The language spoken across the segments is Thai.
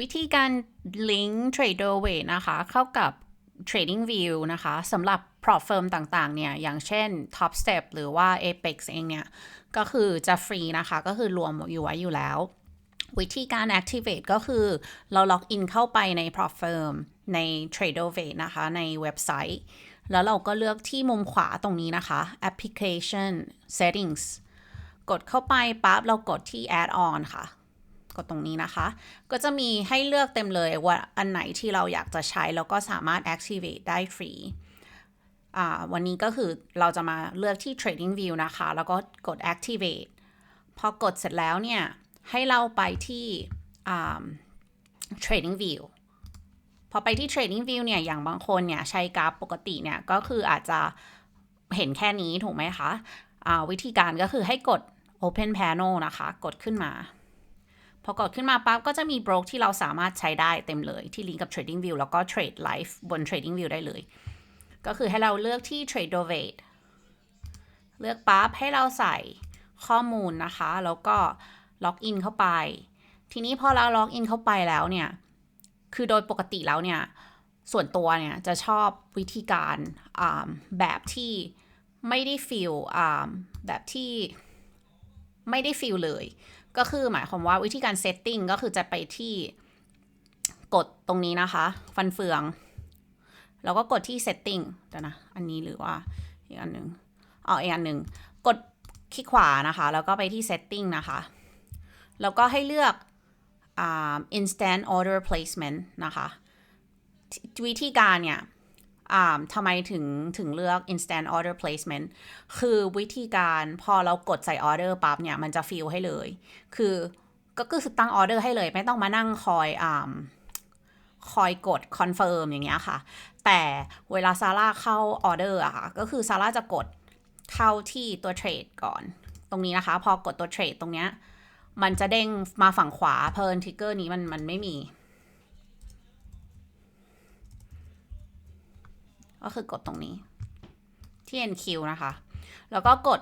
วิธีการ link Trader Weight นะคะ เข้ากับ Trading View นะคะสำหรับ prop firm ต่างๆ เนี่ย อย่างเช่น Top Step หรือว่า Apex เองเนี่ย ก็คือจะฟรีนะคะ ก็คือรวมอยู่ไว้อยู่แล้ว วิธีการ activate ก็คือเราล็อกอินเข้าไปใน prop firm ใน Trader Weight นะคะ ในเว็บไซต์ แล้วเราก็เลือกที่มุมขวาตรงนี้นะคะ application settings กดเข้าไปปั๊บเรากดที่ add on ค่ะ กดตรงนี้นะคะ ก็จะมีให้เลือกเต็มเลยว่าอันไหนที่เราอยากจะใช้ แล้วก็สามารถ activate ได้ฟรีวันนี้ก็คือเราจะมาเลือกที่ trading view นะคะ แล้วก็กด activate พอกดเสร็จแล้วเนี่ย ให้เราไปที่ trading view พอไปที่ trading view เนี่ย อย่างบางคนเนี่ย ใช้กราฟปกติเนี่ย ก็คืออาจจะเห็นแค่นี้ถูกไหมคะอ่าวิธีการก็คือให้กด open panel นะคะ กดขึ้นมา พอกดขึ้นมาปั๊บก็จะมี broke ที่เราสามารถใช้ได้เต็มเลยที่ลิงก์กับ trading view แล้วก็ trade live บน trading view ได้เลย ก็คือให้เราเลือกที่ trader weight เลือกปั๊บให้เราใส่ข้อมูลนะคะ แล้วก็ล็อกอินเข้าไป ทีนี้พอเราล็อกอินเข้าไปแล้วเนี่ย คือโดยปกติแล้วเนี่ย ส่วนตัวเนี่ยจะชอบวิธีการแบบที่ไม่ได้ฟิลแบบที่ไม่ได้ฟิลเลย ก็คือหมายความว่าวิธีการเซตติ้งก็คือจะไปที่กดตรงนี้นะคะ ฟันเฟือง แล้วก็กดที่ setting เดี๋ยวนะ อันนี้หรือว่าอีกอันหนึ่งอ๋ออีกอันหนึ่งกดคลิกขวานะคะ แล้วก็ไปที่ setting นะคะ แล้วก็ให้เลือก instant order placement นะคะ วิธีการเนี่ย ทำไมถึงถึงเลือก instant order placement คือวิธีการพอเรากดใส่ออเดอร์ปั๊บเนี่ย มันจะฟิลให้เลย คือก็คือตั้งออเดอร์ให้เลย ไม่ต้องมานั่งคอยอคอยกดคอนเฟิร์มอย่างเงี้ยค่ะ แต่เวลาซาร่าเข้าออเดอร์อะค่ะ ก็คือซาร่าจะกดเข้าที่ตัวเทรดก่อน ตรงนี้นะคะ พอกดตัวเทรดตรงเนี้ย มันจะเด้งมาฝั่งขวาเพลินทิกเกอร์นี้มันมันไม่มี ก็คือกดตรงนี้ที่ NQ นะคะ แล้วก็กด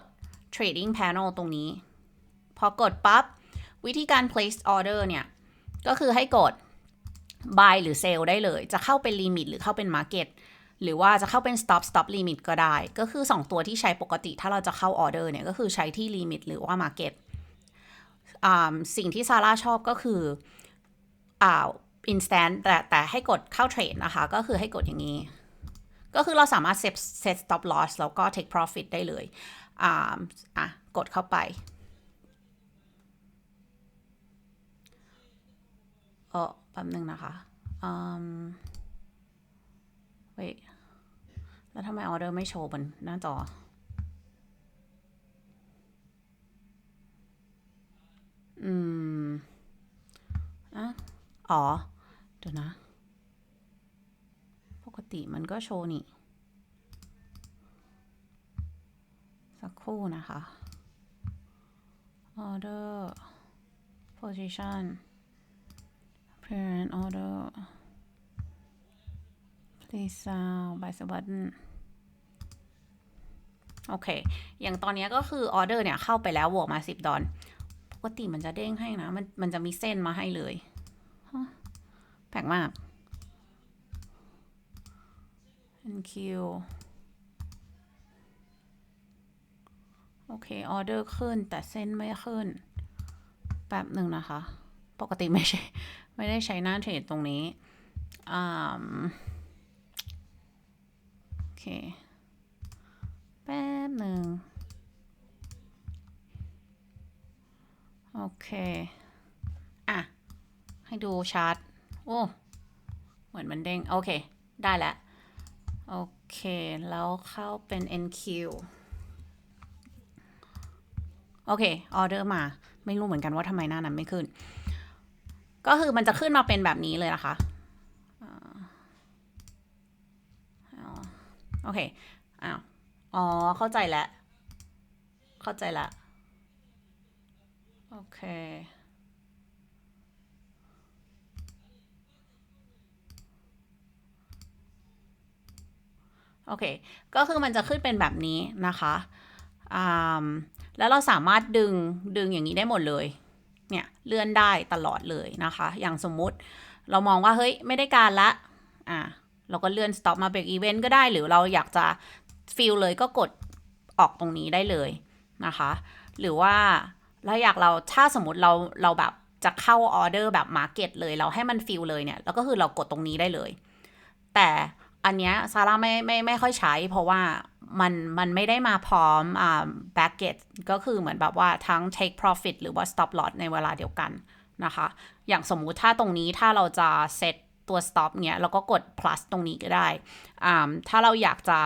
trading panel ตรงนี้ พอกดปั๊บ วิธีการ place order เนี่ย ก็คือให้กด buy หรือ sell ได้เลย จะเข้าเป็น limit หรือเข้าเป็น market หรือว่าจะเข้าเป็น stop stop limit ก็ได้ ก็คือ 2 ตัวที่ใช้ปกติ ถ้าเราจะเข้า order เนี่ย ก็คือใช้ที่ limit หรือว่า market สิ่งที่ซาร่าชอบก็คืออ่า instant แต่แต่ให้กดเข้าเทรดนะคะ ก็คือให้กดอย่างนี้ ก็คือเราสามารถ set set stop loss แล้วก็ take profit ได้เลยอ่าอะกดเข้าไป เออแป๊บนึงนะคะอืมเว้ยแล้วทำไมออเดอร์ไม่โชว์บนหน้าจออืมอะอ๋อ เดี๋ยวนะ ติมันก็โชว์นี่ สักครู่นะคะ order position parent order please sound by the button โอเค อย่างตอนนี้ก็คือออเดอร์เนี่ยเข้าไปแล้วบวกมา 10 ดอลปกติมันจะเด้งให้นะ มันมันจะมีเส้นมาให้เลย แปลกมาก NQ โอเค ออเดอร์ขึ้นแต่เส้นไม่ขึ้น แป๊บหนึ่งนะคะ ปกติไม่ใช่ ไม่ได้ใช้หน้าเทรดตรงนี้อ่าโอเค แป๊บหนึ่งโอเค อะ ให้ดูชาร์ตโอ้ เหมือนมันเด้ง โอเค ได้แล้ว เค แล้วเข้าเป็น NQ โอเค ออเดอร์มา ไม่รู้เหมือนกันว่าทำไมหน้านั้นไม่ขึ้น ก็คือมันจะขึ้นมาเป็นแบบนี้เลยนะคะ โอเค อ้าว อ๋อ เข้าใจแล้ว เข้าใจและโอเค โอเค ก็คือมันจะขึ้นเป็นแบบนี้นะคะอ่าแล้วเราสามารถดึงดึงอย่างนี้ได้หมดเลย เนี่ยเลื่อนได้ตลอดเลยนะคะ อย่างสมมุติเรามองว่าเฮ้ยไม่ได้การละ อะเราก็เลื่อน stop มา break event ก็ได้หรือเราอยากจะ fill เลยก็กดออกตรงนี้ได้เลยนะคะ หรือว่าเราอยากเราถ้าสมมติเราเราแบบจะเข้าออเดอร์แบบมาร์เก็ตเลยเราให้มันฟิลเลยเนี่ยแล้วก็คือเรากดตรงนี้ได้เลย แต่ อันเนี้ยซาร่าไม่ไม่ไม่ค่อยใช้ เพราะว่ามันมันไม่ได้มาพร้อมอ่า backet ก็คือเหมือนแบบว่าทั้ง take profit หรือว่า stop loss ในเวลาเดียวกันนะคะ อย่างสมมุติถ้าตรงนี้ถ้าเราจะ set ตัว stop เนี้ยเราก็กด plus ตรงนี้ก็ได้อ่าถ้าเราอยากจะ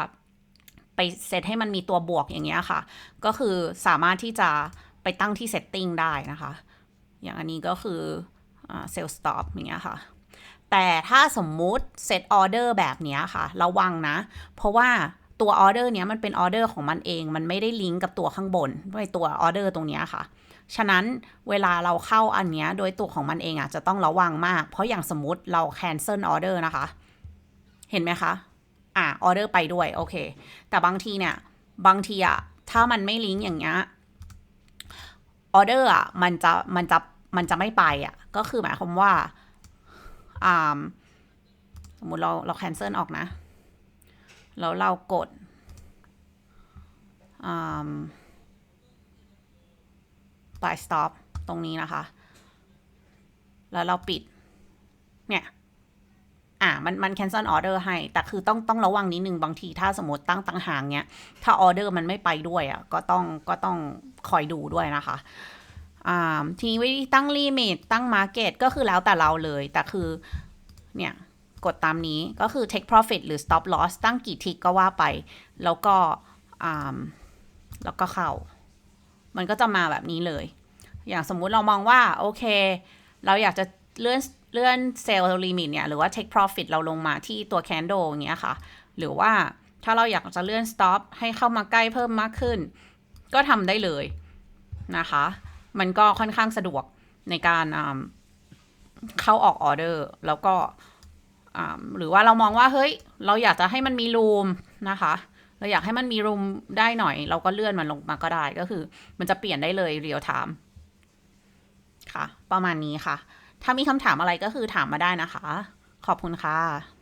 ไปเซตให้มันมีตัวบวกอย่างเงี้ยค่ะ ก็คือสามารถที่จะไปตั้งที่ setting ได้นะคะ อย่างอันนี้ก็คือเซลล์สต็อปอย่างเงี้ยค่ะ แต่ถ้าสมมุติเซตออเดอร์แบบนี้ค่ะระวังนะ เพราะว่าตัวออเดอร์เนี้ยมันเป็นออเดอร์ของมันเอง มันไม่ได้ลิงก์กับตัวข้างบนด้วยตัวออเดอร์ตรงนี้ค่ะ ฉะนั้นเวลาเราเข้าอันเนี้ยโดยตัวของมันเองอะจะต้องระวังมาก เพราะอย่างสมมติเรา cancel order นะคะ เห็นไหมคะ อะออเดอร์ไปด้วยโอเค แต่บางทีเนี่ยบางทีอะถ้ามันไม่ลิงก์อย่างเงี้ยออเดอร์อะมันจะมันจะมันจะไม่ไปอะก็คือหมายความว่า สมมุติเราเราแคนเซิลออกนะ แล้วเรากดอ่า buy stop ตรงนี้นะคะ แล้วเราปิด เนี่ย อ่า มันมัน cancel order ให้ แต่คือต้องต้องระวังนิดนึง บางทีถ้าสมมติตั้งตั้งหางเนี้ย ถ้าออเดอร์มันไม่ไปด้วยอะ ก็ต้องก็ต้องคอยดูด้วยนะคะ ทีนี้วิธีตั้งลิมิตตั้งมาร์เก็ตก็คือแล้วแต่เราเลย แต่คือ เนี่ย กดตามนี้ก็คือ take profit หรือ stop loss ตั้งกี่ทิกก็ว่าไป แล้วก็แล้วก็เข้า มันก็จะมาแบบนี้เลย อย่างสมมุติเรามองว่า โอเค เราอยากจะเลื่อนเลื่อนเซลล์ลิมิตเนี่ย หรือว่า take profit เราลงมาที่ตัว candle อย่างเงี้ยค่ะ หรือว่าถ้าเราอยากจะเลื่อน stop ให้เข้ามาใกล้เพิ่มมากขึ้น ก็ทำได้เลยนะคะ มันก็ค่อนข้างสะดวกในการเข้าออกออเดอร์ แล้วก็หรือว่าเรามองว่าเฮ้ย เราอยากจะให้มันมีรูมนะคะ เราอยากให้มันมีรูมได้หน่อย เราก็เลื่อนมันลงมาก็ได้ก็คือ มันจะเปลี่ยนได้เลยเรียลไทม์ค่ะ ประมาณนี้ค่ะ ถ้ามีคำถามอะไรก็คือถามมาได้นะคะ ขอบคุณค่ะ